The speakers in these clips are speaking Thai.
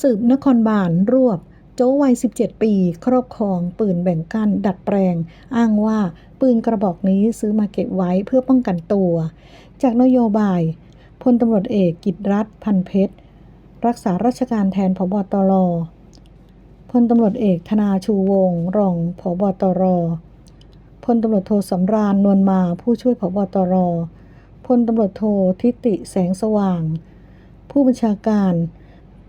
สืบนครบาลรวบ โจ้วัย 17 ปี ครอบครองปืนแบ่งกันดัดแปลง อ้างว่าปืนกระบอกนี้ซื้อมาเก็บไว้เพื่อป้องกันตัว จากนโยบายพลตำรวจเอกกิตรัฐพันเพชร รักษาราชการแทนผบตรพลตำรวจเอกธนาชูวงศ์รองผบตรพลตำรวจโทสำราญนวลมาผู้ช่วยผบตรพลตำรวจโททิติแสงสว่าง ผู้บัญชาการ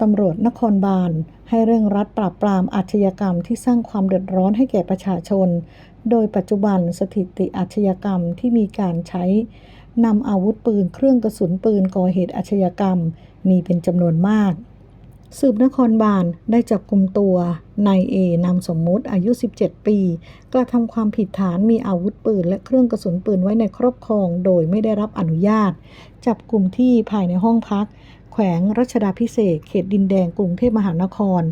ตำรวจนครบาลให้เร่งรัดปราบปรามอาชญากรรมที่สร้างความเดือดร้อนให้แก่ประชาชน โดยปัจจุบันสถิติอาชญากรรมที่มีการใช้นำอาวุธปืนเครื่องกระสุนปืนก่อเหตุอาชญากรรมมีเป็นจำนวนมาก สืบนครบาลได้จับกลุ่มตัวนายเอนามสมมุติอายุ 17 ปี กระทำความผิดฐานมีอาวุธปืน และเครื่องกระสุนปืนไว้ในครอบครอง โดยไม่ได้รับอนุญาต จับกลุ่มที่ภายในห้องพัก วงรัชดาพิเศษ เขตดินแดงกรุงเทพมหานคร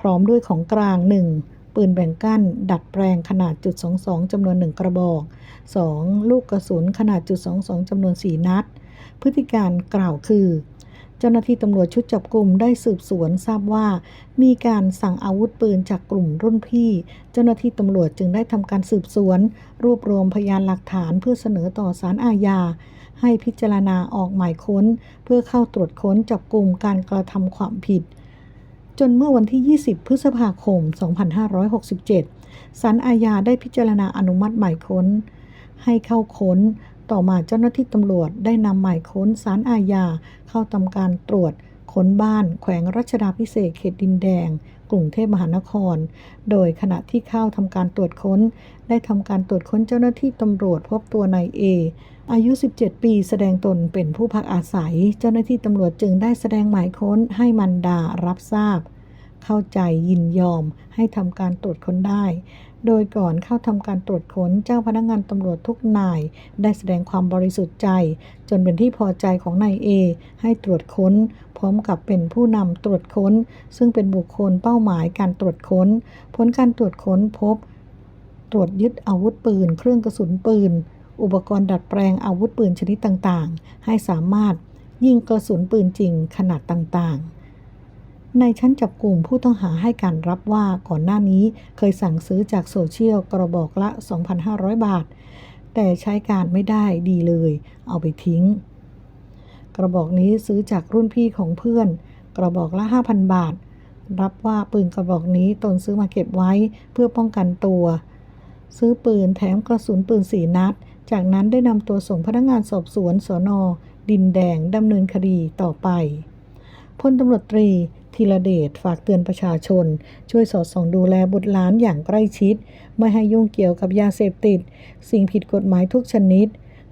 พร้อมด้วยของกลาง 1. ปืนแบ่งกั้น ดัดแปลงขนาดจุด22จำนวน 1 กระบอก 2. ลูกกระสุนขนาดจุด22จำนวน 4 นัด พฤติการกล่าวคือ เจ้าหน้าที่ตำรวจชุดจับกลุ่มได้สืบสวนทราบว่า มีการสั่งอาวุธปืนจากกลุ่มรุ่นพี่ เจ้าหน้าที่ตำรวจจึงได้ทำการสืบสวน รวบรวมพยานหลักฐานเพื่อเสนอต่อศาลอาญา ให้พิจารณาออกหมายค้น เพื่อเข้าตรวจค้นจับกลุ่มการกระทำความผิด จนเมื่อวันที่ 20 พฤษภาคม 2567ศาลอาญาได้พิจารณาอนุมัติหมายค้น ให้เข้าค้น ต่อมาเจ้าหน้าที่ตำรวจได้นำหมายค้นศาลอาญาเข้าทำการตรวจค้นบ้านแขวงรัชดาพิเศษกเขตดินแดง กรุงเทพมหานคร โดยขณะที่เข้าทำการตรวจค้น ได้ทำการตรวจค้นเจ้าหน้าที่ตำรวจพบตัวนายเออายุ 17 ปีแสดงตนเป็นผู้พักอาศัย เจ้าหน้าที่ตำรวจจึงได้แสดงหมายค้นให้มันดารับทราบ เข้าใจยินยอมให้ทำการตรวจค้นได้ โดยก่อนเข้าทำการตรวจค้นเจ้าพนักงานตำรวจทุกนาย ได้แสดงความบริสุทธิ์ใจ จนเป็นที่พอใจของนายเอให้ตรวจค้น พร้อมกับเป็นผู้นำตรวจค้น ซึ่งเป็นบุคคลเป้าหมายการตรวจค้น ผลการตรวจค้นพบ ตรวจยึดอาวุธปืน เครื่องกระสุนปืน อุปกรณ์ดัดแปลงอาวุธปืนชนิดต่างๆ ให้สามารถยิงกระสุนปืนจริงขนาดต่างๆ ในชั้นจับกลุ่มผู้ต้องหาให้การรับว่าก่อนหน้านี้เคยสั่งซื้อจากโซเชียลกระบอกละ 2,500 บาท แต่ใช้การไม่ได้ดีเลย เอาไปทิ้ง กระบอกนี้ซื้อจากรุ่นพี่ของเพื่อน กระบอกละ 5,000 บาท รับว่าปืนกระบอกนี้ตนซื้อมาเก็บไว้เพื่อป้องกันตัว ซื้อปืนแถมกระสุนปืนสีนัด จากนั้นได้นำตัวส่งพนักงานสอบสวนสอนอดินแดงดำเนินคดีต่อไปพลตำรวจตรี ธีรเดชฝากเตือนประชาชน ช่วยสอดส่องดูแลบุตรหลานอย่างใกล้ชิด ไม่ให้ยุ่งเกี่ยวกับยาเสพติด สิ่งผิดกฎหมายทุกชนิด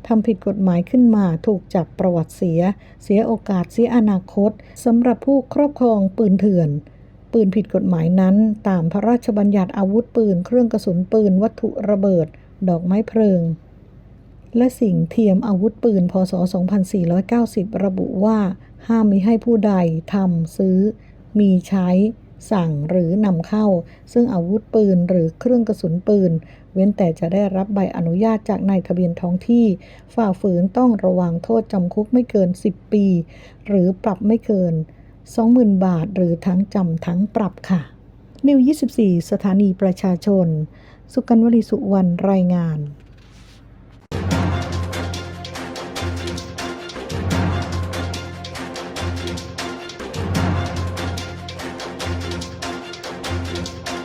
ทำผิดกฎหมายขึ้นมาถูกจับประวัติเสีย เสียโอกาสเสียอนาคตสำหรับผู้ครอบครองปืนเถื่อน ปืนผิดกฎหมายนั้น ตามพระราชบัญญัติอาวุธปืน เครื่องกระสุนปืน วัตถุระเบิด ดอกไม้เพลิง และสิ่งเทียมอาวุธปืน พศ 2490 ระบุว่า ห้ามมิให้ผู้ใดทำซื้อ มีใช้สั่งหรือนำเข้า ซึ่งอาวุธปืนหรือเครื่องกระสุนปืน เว้นแต่จะได้รับใบอนุญาตจากนายทะเบียนท้องที่ ฝ่าฝืนต้องระวังโทษจำคุกไม่เกิน 10 ปี หรือปรับไม่เกิน 20,000 บาท หรือทั้งจำทั้งปรับค่ะ นิว 24 สถานีประชาชน สุกันวลีสุวรรณรายงาน